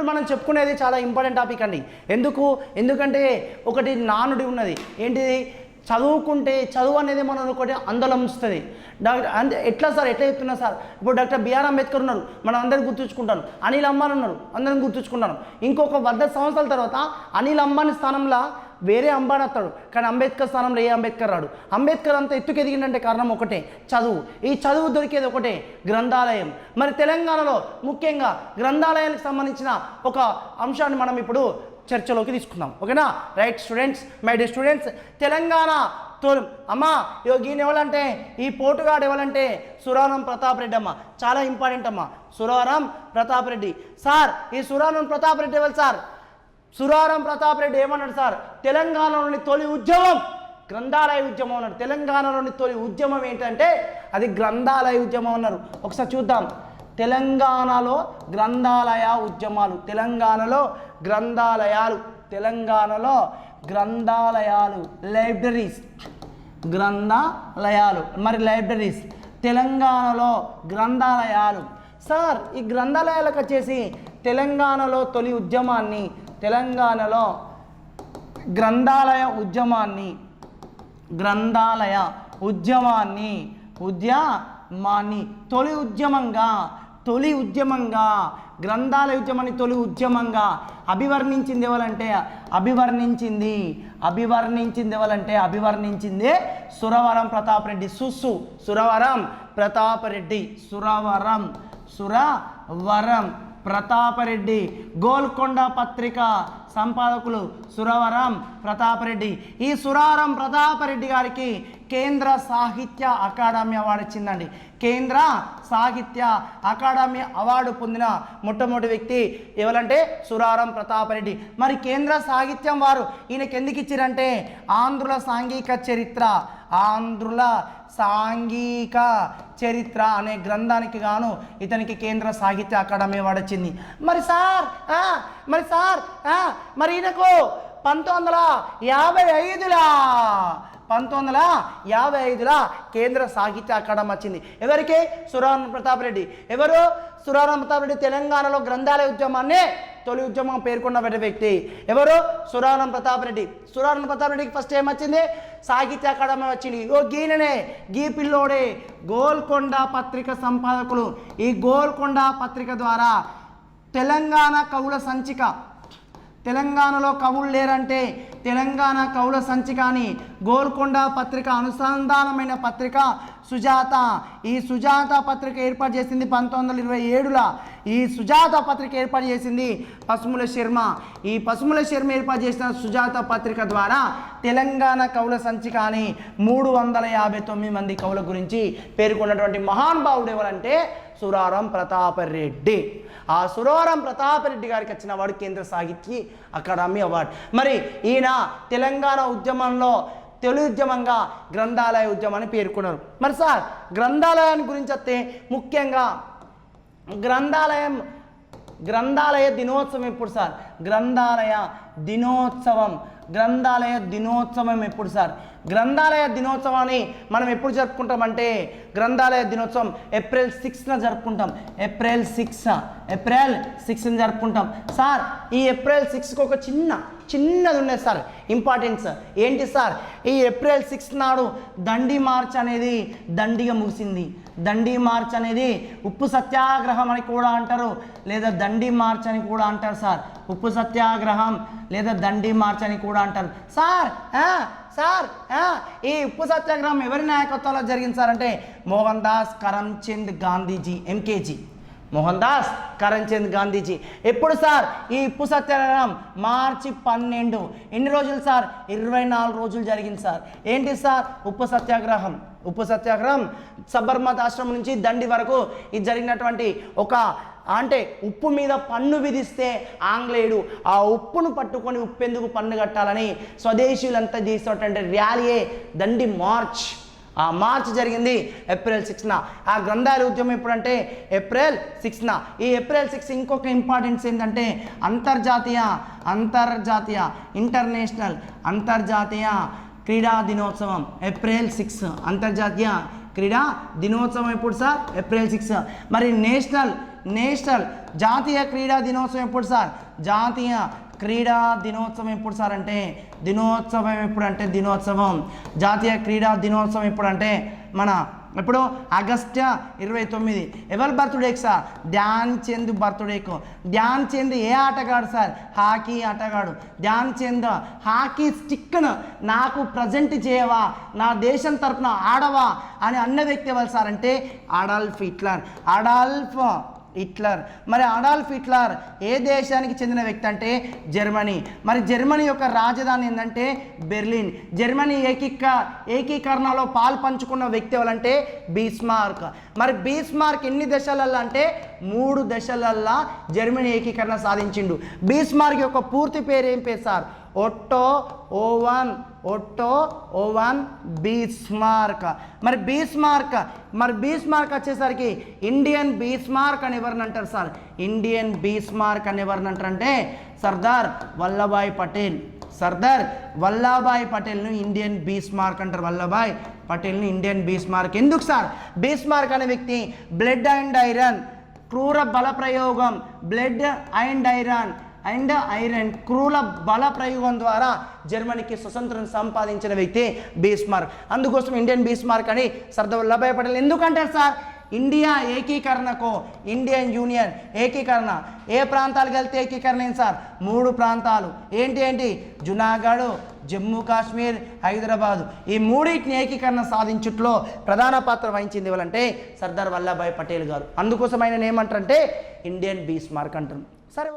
ఇప్పుడు మనం చెప్పుకునేది చాలా ఇంపార్టెంట్ టాపిక్ అండి. ఎందుకు? ఎందుకంటే ఒకటి నానుడి ఉన్నది. ఏంటిది? చదువుకుంటే చదువు అనేది మనం ఒకటి అందలంస్తుంది డాక్టర్ అంటే ఎట్లా సార్? ఎట్లా చెప్తున్నా సార్? ఇప్పుడు డాక్టర్ బిఆర్ అంబేద్కర్ ఉన్నారు. మనం అందరం గుర్తుంచుకుంటాను. అనిల్ అంబానీ ఉన్నారు. అందరం గుర్తుంచుకుంటాను. ఇంకొక వంద సంవత్సరాల తర్వాత అనిల్ అంబానీ స్థానంలో వేరే అంబానీ వస్తాడు. కానీ అంబేద్కర్ స్థానంలో ఏ అంబేద్కర్ రాడు? అంబేద్కర్ అంత ఎత్తుకెదిగిందంటే కారణం ఒకటే చదువు. ఈ చదువు దొరికేది ఒకటే గ్రంథాలయం. మరి తెలంగాణలో ముఖ్యంగా గ్రంథాలయానికి సంబంధించిన ఒక అంశాన్ని మనం ఇప్పుడు చర్చలోకి తీసుకుందాం. ఓకేనా? Right students my dear students Telangana తోలు అమ్మా ఇగో ఈయన ఎవరంటే? ఈ పోటుగాడు ఎవరంటే? సురానం ప్రతాప్ రెడ్డి అమ్మ. చాలా ఇంపార్టెంట్ అమ్మా. సురారాం ప్రతాప్ రెడ్డి. సార్ ఈ సురానం ప్రతాప్ రెడ్డి ఎవరు సార్? సురారం ప్రతాప్ రెడ్డి ఏమన్నాడు సార్? తెలంగాణలోని తొలి ఉద్యమం గ్రంథాలయ ఉద్యమం అన్నారు. తెలంగాణలోని తొలి ఉద్యమం ఏంటంటే అది గ్రంథాలయ ఉద్యమం అన్నారు. ఒకసారి చూద్దాం. తెలంగాణలో గ్రంథాలయ ఉద్యమాలు తెలంగాణలో గ్రంథాలయాలు తెలంగాణలో గ్రంథాలయాలు లైబ్రరీస్ గ్రంథాలయాలు మరి లైబ్రరీస్ తెలంగాణలో గ్రంథాలయాలు. సార్ ఈ గ్రంథాలయాలకు వచ్చేసి తెలంగాణలో తొలి ఉద్యమాన్ని తెలంగాణలో గ్రంథాలయ ఉద్యమాన్ని గ్రంథాలయ ఉద్యమాన్ని ఉద్యమాన్ని తొలి ఉద్యమంగా తొలి ఉద్యమంగా గ్రంథాలయ ఉద్యమాన్ని తొలి ఉద్యమంగా అభివర్ణించింది ఎవరంటే అభివర్ణించింది అభివర్ణించింది ఎవరంటే అభివర్ణించింది సురవరం ప్రతాప్ రెడ్డి. సుస్సు సురవరం ప్రతాప్ రెడ్డి. సురవరం సురవరం. ప్రతాపరెడ్డి. గోల్కొండ పత్రిక సంపాదకులు సురవరం ప్రతాపరెడ్డి. ఈ సురారం ప్రతాపరెడ్డి గారికి కేంద్ర సాహిత్య అకాడమీ అవార్డు ఇచ్చిందండి. కేంద్ర సాహిత్య అకాడమీ అవార్డు పొందిన మొట్టమొదటి వ్యక్తి ఎవరంటే సురారం ప్రతాపరెడ్డి మరి కేంద్ర సాహిత్యం వారు ఈయనకి ఎందుకు ఇచ్చారంటే ఆంధ్రుల సాంఘిక చరిత్ర ఆంధ్రుల సాంఘిక చరిత్ర అనే గ్రంథానికి గాను ఇతనికి కేంద్ర సాహిత్య అకాడమీ అవార్డు వచ్చింది మరి సార్ మరి సార్ మరి ఈయనకు పంతొమ్మిది వందల యాభై ఐదులా పంతొమ్మిది వందల యాభై ఐదులో కేంద్ర సాహిత్య అకాడమీ వచ్చింది. ఎవరికి? సురాన ప్రతాప్ రెడ్డి. ఎవరు? సురారం ప్రతాప్ రెడ్డి తెలంగాణలో గ్రంథాలయ ఉద్యమాన్ని తొలి ఉద్యమం పేర్కొన్న వ్యక్తి. ఎవరు? సురారం ప్రతాప్ రెడ్డి. సురాన ప్రతాప్ రెడ్డికి ఫస్ట్ ఏం వచ్చింది? సాహిత్య అకాడమీ వచ్చింది. ఓ గీననే గీ పిల్లోడే. గోల్కొండ పత్రిక సంపాదకులు. ఈ గోల్కొండ పత్రిక ద్వారా తెలంగాణ కవుల సంచిక తెలంగాణలో కవులు లేరంటే తెలంగాణ కవుల సంచికాని గోల్కొండ పత్రిక అనుసంధానమైన పత్రిక సుజాత. ఈ సుజాత పత్రిక ఏర్పాటు చేసింది పంతొమ్మిది వందల ఇరవై ఏడులో. ఈ సుజాత పత్రిక ఏర్పాటు చేసింది పసుముల శర్మ. ఈ పసుముల శర్మ ఏర్పాటు చేసిన సుజాత పత్రిక ద్వారా తెలంగాణ కవుల సంచిక అని మూడు వందల యాభై తొమ్మిది మంది కవుల గురించి పేర్కొన్నటువంటి మహానుభావుడు ఎవరంటే సురారం ప్రతాపరెడ్డి ఆ సురారం ప్రతాపరెడ్డి గారికి వచ్చిన అవార్డు కేంద్ర సాహిత్య అకాడమీ అవార్డు. మరి ఈయన తెలంగాణ ఉద్యమంలో తెలుగు ఉద్యమంగా గ్రంథాలయ ఉద్యమాన్ని పేర్కొన్నారు. మరి సార్ గ్రంథాలయాన్ని గురించి వస్తే ముఖ్యంగా గ్రంథాలయం గ్రంథాలయ దినోత్సవం ఎప్పుడు సార్? గ్రంథాలయ దినోత్సవం. గ్రంథాలయ దినోత్సవం ఎప్పుడు సార్? గ్రంథాలయ దినోత్సవాన్ని మనం ఎప్పుడు జరుపుకుంటామంటే గ్రంథాలయ దినోత్సవం ఏప్రిల్ సిక్స్న జరుపుకుంటాం. ఏప్రిల్ సిక్స్ ఏప్రిల్ సిక్స్ని జరుపుకుంటాం. సార్ ఈ ఏప్రిల్ సిక్స్కి ఒక చిన్న చిన్నది ఉన్నది సార్. ఇంపార్టెన్స్ ఏంటి సార్? ఈ ఏప్రిల్ సిక్స్ నాడు దండి మార్చ్ అనేది దండిగా ముగిసింది. దండి మార్చ్ అనేది ఉప్పు సత్యాగ్రహం అని కూడా అంటారు. లేదా దండి మార్చ్ అని కూడా అంటారు సార్. ఉప్పు సత్యాగ్రహం లేదా దండి మార్చ్ అని కూడా అంటారు. సార్ సార్ ఈ ఉప్పు సత్యాగ్రహం ఎవరి నాయకత్వంలో జరిగింది సార్ అంటే మోహన్ దాస్ కరమ్చంద్ గాంధీజీ ఎంకేజీ. మోహన్ దాస్ కరణ్చంద్ గాంధీజీ. ఎప్పుడు సార్ ఈ ఉప్పు సత్యాగ్రహం? మార్చి పన్నెండు. ఎన్ని రోజులు సార్? ఇరవై నాలుగు రోజులు జరిగింది సార్. ఏంటి సార్ ఉప్పు సత్యాగ్రహం? ఉప్పు సత్యాగ్రహం సబర్మత్ ఆశ్రమం నుంచి దండి వరకు ఇది జరిగినటువంటి ఒక అంటే ఉప్పు మీద పన్ను విధిస్తే ఆంగ్లేయుడు ఆ ఉప్పును పట్టుకొని ఉప్పెందుకు పన్ను కట్టాలని స్వదేశీయులంతా చేసినటువంటి ర్యాలీయే దండి మార్చ్. ఆ మార్చ్ జరిగింది ఏప్రిల్ సిక్స్న. ఆ గ్రంథాల ఉద్యమం ఎప్పుడంటే ఏప్రిల్ సిక్స్న. ఈ ఏప్రిల్ సిక్స్ ఇంకొక ఇంపార్టెన్స్ ఏంటంటే అంతర్జాతీయ అంతర్జాతీయ ఇంటర్నేషనల్ అంతర్జాతీయ క్రీడా దినోత్సవం ఏప్రిల్ సిక్స్ అంతర్జాతీయ క్రీడా దినోత్సవం ఎప్పుడు సార్? April six. మరి నేషనల్ నేషనల్ జాతీయ క్రీడా దినోత్సవం ఎప్పుడు సార్? జాతీయ క్రీడా దినోత్సవం ఎప్పుడు సార్ అంటే దినోత్సవం ఎప్పుడు అంటే దినోత్సవం. జాతీయ క్రీడా దినోత్సవం ఎప్పుడు అంటే మన ఎప్పుడు ఆగస్టు ఇరవై తొమ్మిది. ఎవరి బర్త్డేకి సార్? ధ్యాన్ చంద్ బర్త్డేకు ధ్యాన్ చంద్ ఏ ఆటగాడు సార్? హాకీ ఆటగాడు. ధ్యాన్ చంద్ హాకీ స్టిక్ను నాకు ప్రజెంట్ చేయవా? నా దేశం తరపున ఆడవా? అని అన్న వ్యక్తి ఎవరు సార్ అంటే అడాల్ఫ్ హిట్లర్. Adolf Hitler. మరి అడాల్ఫ్ హిట్లర్ ఏ దేశానికి చెందిన వ్యక్తి అంటే? జర్మనీ. మరి జర్మనీ యొక్క రాజధాని ఏంటంటే బెర్లిన్. జర్మనీ ఏకీక ఏకీకరణలో పాలు పంచుకున్న వ్యక్తి ఎవరంటే? బీస్మార్క్. మరి బీస్మార్క్ ఎన్ని దశలల్లో అంటే? మూడు దశలల్లో జర్మనీ ఏకీకరణ సాధించిండు. బీస్మార్క్ యొక్క పూర్తి పేరు ఏం పేరు sir? Otto von Otto von Bismarck మరి బీస్మార్క్ మరి బీస్మార్క్ వచ్చేసరికి ఇండియన్ బీస్మార్క్ అని ఎవరిని అంటారు సార్? ఇండియన్ బీస్మార్క్ అని ఎవరిని అంటారు అంటే సర్దార్ వల్లభాయ్ పటేల్. సర్దార్ వల్లభాయ్ పటేల్ను ఇండియన్ బీస్మార్క్ అంటారు. వల్లభాయ్ పటేల్ని ఇండియన్ బీస్మార్క్ ఎందుకు సార్? బీస్మార్క్ అనే వ్యక్తి బ్లడ్ అండ్ ఐరన్ క్రూర బల ప్రయోగం blood and iron and iron క్రూల బల ప్రయోగం ద్వారా జర్మనీకి స్వతంత్రం సంపాదించిన వ్యక్తి బీస్మార్క్. అందుకోసం ఇండియన్ బీస్మార్క్ అని సర్దార్ వల్లభాయ్ పటేల్. ఎందుకంటారు సార్? ఇండియా ఏకీకరణకు ఇండియన్ యూనియన్ ఏకీకరణ. ఏ ప్రాంతాలకు వెళ్తే ఏకీకరణ ఏంటి సార్? మూడు ప్రాంతాలు. ఏంటి ఏంటి? జునాగఢ్ జమ్మూ కాశ్మీర్ హైదరాబాద్. ఈ మూడింటిని ఏకీకరణ సాధించుట్లో ప్రధాన పాత్ర వహించింది ఎవరంటే సర్దార్ వల్లభాయ్ పటేల్ గారు. అందుకోసం ఆయన ఏమంటారంటే ఇండియన్ బీస్మార్క్ అంటారు. సరే